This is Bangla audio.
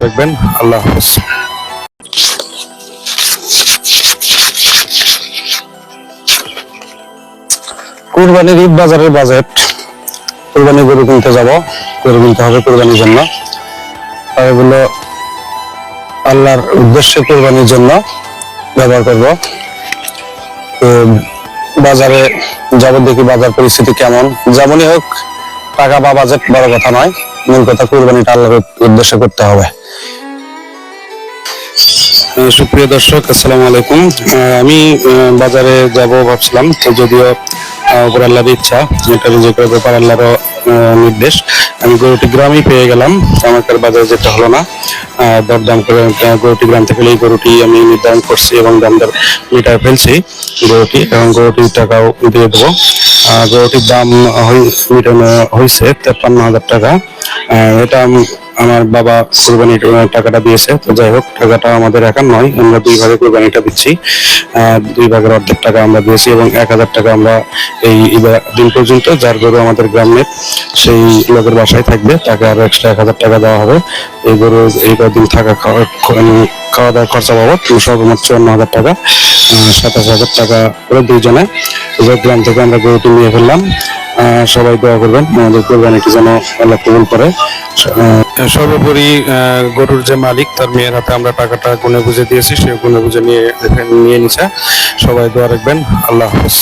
দেখবেন, আল্লাহ হাফেজ। কুরবানির ঈদ বাজারের বাজেট। কুরবানি গরু কিনতে যাব, গরু কিনতে হবে কুরবানির জন্য। এগুলো আল্লাহর উদ্দেশ্যে কুরবানির জন্য ব্যবহার করব। বাজারে যাব দেখি বাজার পরিস্থিতি কেমন? যেমনই হোক টাকা বা বাজেট বড় কথা নয়। মূল কথা কুরবানিটা আল্লাহর উদ্দেশ্যে করতে হবে। সুপ্রিয় দর্শক, আসসালামু আলাইকুম। আমি বাজারে যাব ভাবছিলাম যদিও উপর আল্লাহর ইচ্ছা, এটা নিজে করে ব্যাপার, আল্লাহরও নির্দেশ। আমি গরুটি গ্রামেই পেয়ে গেলাম আমাকে বাজারে যেতে হলো না। দরদাম করে গরুটি গ্রাম থেকে এই গরুটি আমি নির্ধারণ করছি এবং দাম দর মিটার ফেলছি গরুটি, এবং গরুটির টাকাও দিয়ে দেবো। গরুটির দাম হয়েছে তেপ্পান্ন হাজার টাকা। এটা আমার বাবা কোরবানির টাকাটা দিয়েছে। তো যাই হোক, টাকাটা আমাদের একার নয়, আমরা দুই ভাগে কোরবানিটা দিচ্ছি। দুই ভাগের অর্ধেক টাকা আমরা দিয়েছি এবং এক হাজার টাকা আমরা এই দিন পর্যন্ত, যার গরু আমাদের গ্রামের সেই লোকের বাসায় থাকবে, তাকে আরও এক্সট্রা এক হাজার টাকা দেওয়া হবে। এই গরু এই কদিন থাকা খাওয়া খ- খাওয়া দাওয়া খরচা বাবদ সর্বমোট চুয়ান্ন হাজার টাকা সাতাশ হাজার টাকা করে দুইজনে গ্রাম থেকে আমরা গরুটি নিয়ে ফেললাম। সবাই দোয়া করবেন। আমাদের কোরবানিটি যেন আল্লাহ কবুল করে। সর্বোপরি গরুর যে মালিক, তার মেয়ের হাতে আমরা টাকাটা গুনে বুঝে দিয়েছি, সে গুনে বুঝে নিয়ে নিয়ে নিছে। সবাই দোয়া রাখবেন। আল্লাহ হাফেজ।